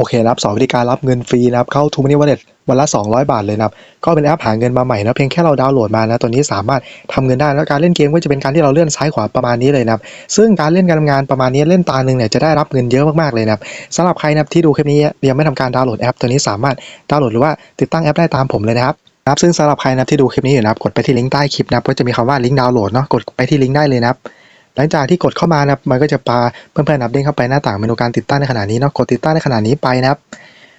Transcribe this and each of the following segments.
โอเคนะครับสองวิธีการรับเงินฟรีนะครับเข้า t ูมินิว a เ e ็วันละ 200 บาทเลยนะครับก็เป็นแอปหาเงินมาใหม่นะเพียงแค่เราดาวน์โหลดมานะตัวนี้สามารถทำเงินได้แล้วการเล่นเกมก็จะเป็นการที่เราเลื่อนซ้ายขวาประมาณนี้เลยนะครับซึ่งการเล่นการทำงานประมาณนี้เล่นตาหนึ่งเนี่ยจะได้รับเงินเยอะมากๆเลยนะครับสำหรับใครนะที่ดูคลิปนี้ยังไม่ทำการดาวน์โหลดแอป ตัวนี้สามารถดาวน์โหลดหรือว่าติดตั้งแอปได้ตามผมเลยนะครับนะครับซึ่งสำหรับใครนะที่ดูคลิปนี้อยู่นะครับกดไปที่ลิงก์ใต้คลิปนะครับก็จะมีคำว่าลิงก์ดาวน์โหลดเนาะกดไปที่ลิงก์ได้เลยนะครับ หลังจากที่กดเข้ามานะครับมันก็จะพาเพื่อนๆนับเด้งเข้าไปหน้าต่างเมนูการติดตั้งในขณะนี้เนาะกดติดตั้งในขณะนี้ไปนะครับ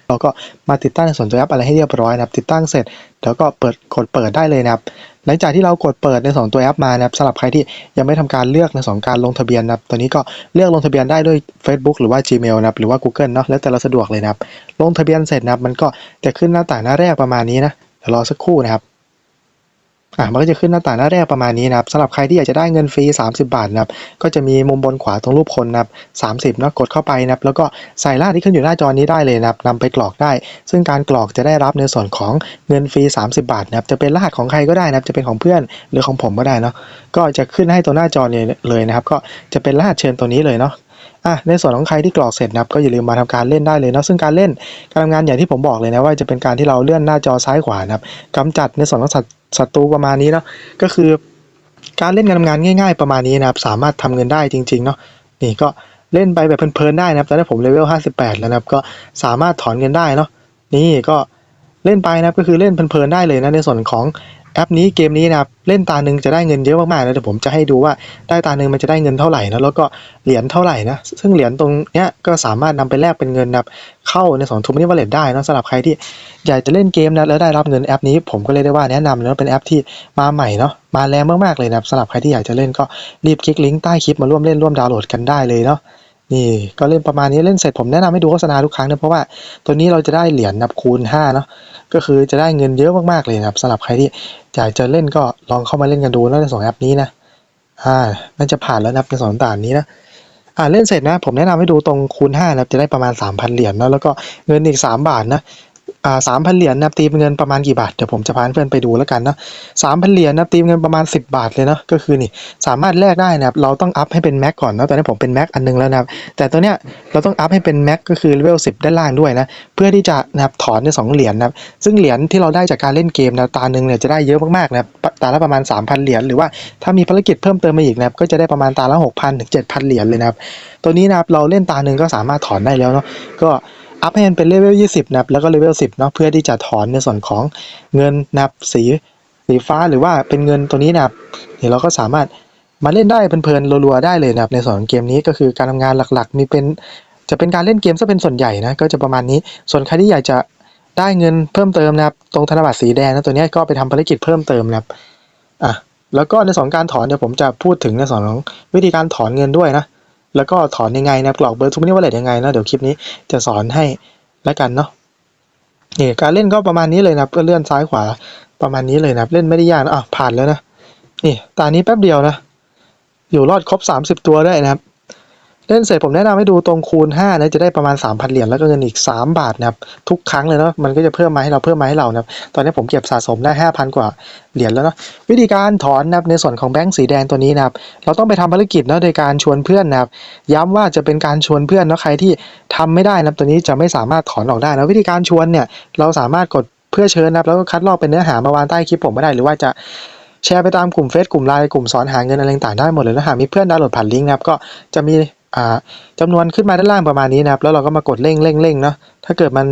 เราก็มาติดตั้งในส่วนตัวแอปอะไรให้เรียบร้อยนะครับ ติดตั้งเสร็จแล้วก็เปิดกดเปิดได้เลยนะครับ หลังจากที่เรากดเปิดในสองตัวแอปมานะครับสำหรับใครที่ยังไม่ทำการเลือกในสองการลงทะเบียนนะครับตัวนี้ก็เลือกลงทะเบียนได้ด้วย Facebook หรือว่า Gmail นะครับหรือว่า Google เนาะแล้วแต่เราสะดวกเลยนะครับ ลงทะเบียนเสร็จนะครับมันก็จะขึ้นหน้าต่างหน้าแรกประมาณนี้นะเดี๋ยวรอสักครู่นะครับ อะมันก็จะขึ้นหน้าต่างหน้าแรกประมาณนี้นะครับสำหรับใครที่อยากจะได้เงินฟรี 30 บาทนะครับก็จะมีมุมบนขวาตรงรูปคนนะครับ30นะกดเข้าไปนะครับแล้วก็ใส่รหัสที่ขึ้นอยู่หน้าจอนี้ได้เลยนะครับนำไปกรอกได้ ซึ่งการกรอกจะได้รับในส่วนของเงินฟรี 30 บาทนะครับจะเป็นรหัสของใครก็ได้นะครับจะเป็นของเพื่อนหรือของผมก็ได้เนาะก็จะขึ้นให้ตัวหน้าจอเนี่ยเลยนะครับ ก็จะเป็นรหัสเชิญตัวนี้เลยเนาะ อะในส่วนของใครที่กรอกเสร็จนะครับก็อย่าลืมมาทำการเล่นได้เลยเนาะซึ่งการเล่นการทำงานอย่างที่ผมบอกเลยนะว่าจะเป็นการที่เราเลื่อนหน้าจอซ้ายขวานะครับกำจัดในส่วนของศัตรูประมาณนี้เนาะก็คือ การเล่นการทำงานง่าย ๆ ประมาณนี้นะครับสามารถทำเงินได้จริงๆเนาะนี่ก็เล่นไปแบบเพลินๆได้นะครับตอนนี้ผมเลเวล58 แล้วนะครับก็สามารถถอนเงินได้เนาะนี่ก็เล่นไปนะครับก็คือเล่นเพลินๆได้เลยนะในส่วนของ แอปนี้เกมนี้นะครับเล่นตาหนึ่งจะได้เงินเยอะมากๆนะเดี๋ยวผมจะให้ดูว่าได้ตาหนึ่งมันจะได้เงินเท่าไหร่นะแล้วก็เหรียญเท่าไหร่นะซึ่งเหรียญตรงเนี้ยก็สามารถนำไปแลกเป็นเงินนะเข้าในสองทูมินิวอลเล็ตได้นะสำหรับใครที่อยากจะเล่นเกมนะแล้วได้รับเงินแอปนี้ ผมก็เลยได้ว่าแนะนำเลยว่าเป็นแอปที่มาใหม่เนาะมาแรงมากๆเลยนะสำหรับใครที่อยากจะเล่นก็รีบคลิกลิงก์ใต้คลิปมาร่วมเล่นร่วมดาวน์โหลดกันได้เลยเนาะ นี่ก็เล่นประมาณนี้เล่นเสร็จผมแนะนำให้ดูโฆษณาทุกครั้งนะเพราะว่าตัวนี้เราจะได้เหรียญนับคูณ5เนาะก็คือจะได้เงินเยอะมากๆเลยนะครับสำหรับใครที่อยากจะเล่นก็ลองเข้ามาเล่นกันดูนะในสองแอปนี้นะอ่าน่าจะผ่านแล้วนะในสองต่านนี้นะอ่าเล่นเสร็จนะ ผมแนะนำให้ดูตรงคูณ5นะจะได้ประมาณ 3,000 เหรียญนะแล้วก็เงินอีก 3 บาทนะ อ่าสามพันเหรียญนะครับตีเป็นเงินประมาณกี่บาท เดี๋ยวผมจะพาเพื่อนไปดูแล้วกันเนาะสามพันเหรียญนะครับตีเป็นเงินประมาณ 10 บาทเลยเนาะก็คือนี่สามารถแลกได้นะครับเราต้องอัพให้เป็นแม็กก่อนเนาะตอนนี้ผมเป็นแม็กอันนึงแล้วนะครับแต่ตัวเนี้ยเราต้องอัพให้เป็นแม็กก็คือเลเวล10ด้านล่างด้วยนะเพื่อที่จะนะครับถอนในสองเหรียญนะครับซึ่งเหรียญที่เราได้จากการเล่นเกมนะตาหนึ่งเนี่ยจะได้เยอะมากๆนะครับตาละประมาณ 3,000 เหรียญหรือว่าถ้ามีภารกิจเพิ่มเติมมาอีกนะครับก็จะได้ประมาณตาละ6,000ถึง7,000 เหรียญเลยนะครับตัวนี้นะครับเราเล่นตาหนึ่งก็สามารถถอนได้แล้วเนาะก็ อัพให้มันเป็นเลเวล 20 นะครับ แล้วก็เลเวล 10 เนาะ เพื่อที่จะถอนในส่วนของเงินนับสีสีฟ้าหรือว่าเป็นเงินตัวนี้นะครับเดี๋ยวเราก็สามารถมาเล่นได้เพลินๆรัวๆได้เลยนะครับในส่วนของเกมนี้ก็คือการทำงานหลักๆ มีเป็นจะเป็นการเล่นเกมซะเป็นส่วนใหญ่นะก็จะประมาณนี้ ส่วนใครที่อยากจะได้เงินเพิ่มเติมนะครับ ตรงธนบัตรสีแดงนะตัวนี้ก็ไปทำภารกิจเพิ่มเติมนะครับอะแล้วก็ในส่วนการถอนเดี๋ยวผมจะพูดถึงในส่วนของวิธีการถอนเงินด้วยนะ แล้วก็ถอนยังไงนะกรอกเบอร์ทุกนี้ว่าอะไรยังไงนะเดี๋ยวคลิปนี้จะสอนให้แล้วกันเนาะนี่การเล่นก็ประมาณนี้เลยนะก็เลื่อนซ้ายขวาประมาณนี้เลยนะเล่นไม่ได้ยากนะอะผ่านแล้วนะนี่ตานี้แป๊บเดียวนะ อยู่รอดครบ 30 ตัวได้นะครับ เล่นเสร็จผมแนะนำให้ดูตรงคูณ5นะจะได้ประมาณ 3,000 เหรียญแล้วก็เงินอีก 3 บาทนะครับทุกครั้งเลยเนาะมันก็จะเพิ่มมาให้เราเพิ่มมาให้เรานะครับตอนนี้ผมเก็บสะสมได้ 5,000 กว่าเหรียญแล้วเนาะวิธีการถอนนะครับในส่วนของแบงค์สีแดงตัวนี้นะครับเราต้องไปทำภารกิจเนาะโดยการชวนเพื่อนนะครับย้ำว่าจะเป็นการชวนเพื่อนเนาะใครที่ทำไม่ได้นะตัวนี้จะไม่สามารถถอนออกได้นะวิธีการชวนเนี่ยเราสามารถกดเพื่อเชิญนะครับแล้วก็คัดลอกเป็นเนื้อหามาวางใต้คลิปผมก็ได้หรือว่าจะแชร์ไปตามกลุ่มเฟซกลุ่มไลน์กลุ่มสอนหาเงินอะไรต่างได้หมดเลยนะหากมีเพื่อนดาวน์โหลดผ่านลิงก์นะครับก็จะมี อ่าจำนวนขึ้นมาด้านล่างประมาณนี้นะครับ แล้วเราก็มากดเร่งเร่งเร่งเนาะถ้าเกิดมัน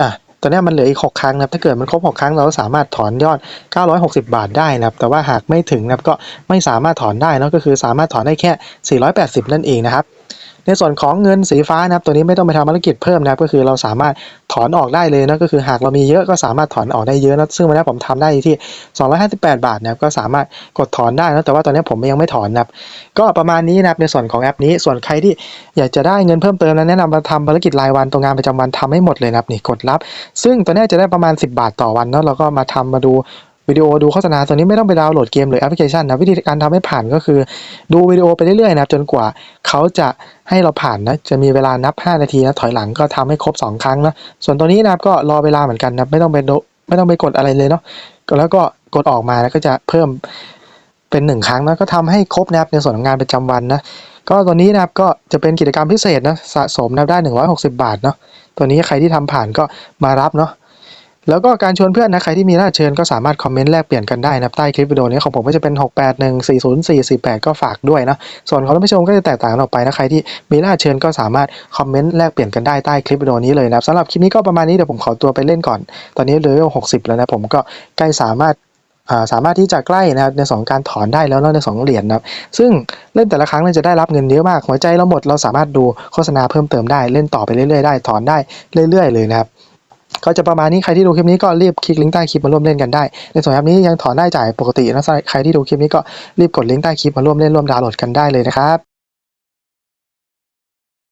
อะตอนนี้มันเหลืออีก 6 ครั้งนะครับถ้าเกิดมันครบ 6 ครั้งเราก็สามารถถอนยอด 960 บาทได้นะครับ แต่ว่าหากไม่ถึงนะครับก็ไม่สามารถถอนได้นะก็คือสามารถถอนได้แค่ 480 นั่นเองนะครับ ในส่วนของเงินสีฟ้านะครับ ตัวนี้ไม่ต้องไปทำภารกิจเพิ่มนะครับ ก็คือเราสามารถถอนออกได้เลยนะก็คือหากเรามีเยอะก็สามารถถอนออกได้เยอะนะซึ่งวันนี้ผมทำได้ที่ 258 บาทนะครับก็สามารถกดถอนได้นะแต่ว่าตอนนี้ผมยังไม่ถอนนะครับก็ประมาณนี้นะครับในส่วนของแอปนี้ ส่วนใครที่อยากจะได้เงินเพิ่มเติมนะแนะนำมาทำภารกิจรายวันตรงงานประจำวันทำให้หมดเลยนะครับนี่กดรับ ซึ่งตัวนี้จะได้ประมาณ 10 บาทต่อวันเนาะเราก็มาทำมาดู วิดีโอดูโฆษณาตัวนี้ไม่ต้องไปดาวน์โหลดเกมหรือแอปพลิเคชันนะวิธีการทำให้ผ่านก็คือ ดูวิดีโอไปเรื่อยๆนะจนกว่าเขาจะให้เราผ่านนะจะมีเวลานับ 5 นาทีนะถอยหลังก็ทำให้ครบ 2 ครั้งนะส่วนตัวนี้นะครับก็รอเวลาเหมือนกันนะไม่ต้องไปดูไม่ต้องไปกดอะไรเลยเนาะแล้วก็กดออกมาแล้วก็จะเพิ่มเป็นหนึ่งครั้งนะก็ทำให้ครบนะครับในส่วนของงานประจำวันนะก็ตัวนี้นะครับก็จะเป็นกิจกรรมพิเศษนะสะสมนับได้ 160 บาทเนาะตัวนี้ใครที่ทำผ่านก็มารับเนาะ แล้วก็การชวนเพื่อนนะใครที่มีน่าเชิญก็สามารถคอมเมนต์แลกเปลี่ยนกันได้นะใต้คลิปวิดีโอนี้ของผมก็จะเป็น 6814048 ก็ฝากด้วยนะส่วนของท่านผู้ชมก็จะแตกต่างออกไปนะใครที่มีน่าเชิญก็สามารถคอมเมนต์แลกเปลี่ยนกันได้ใต้คลิปวิดีโอนี้เลยนะสำหรับคลิปนี้ก็ประมาณนี้เดี๋ยวผมขอตัวไปเล่นก่อน ตอนนี้เลเวล60 แล้วนะผมก็ใกล้สามารถาสามารถที่จะใกล้นะครับในสองการถอนได้แล้วนะในสองเหรียญนะครับซึ่งเล่นแต่ละครั้งเนี่ยจะได้รับเงินเยอะมากหัวใจเราหมดเราสามารถดูโฆษณาเพิ่มเติมได้เล่นต่อไปเรื่อยๆได้ถอนได้เรื่อย ๆ เลยนะครับ ก็จะประมาณนี้ใครที่ดูคลิปนี้ก็รีบคลิกลิงก์ใต้คลิปมาร่วมเล่นกันได้ ในส่วนแอปนี้ยังถอนได้จ่ายปกตินะใครที่ดูคลิปนี้ก็รีบกดลิงก์ใต้คลิปมาร่วมเล่นร่วมดาวน์โหลดกันได้เลยนะครับ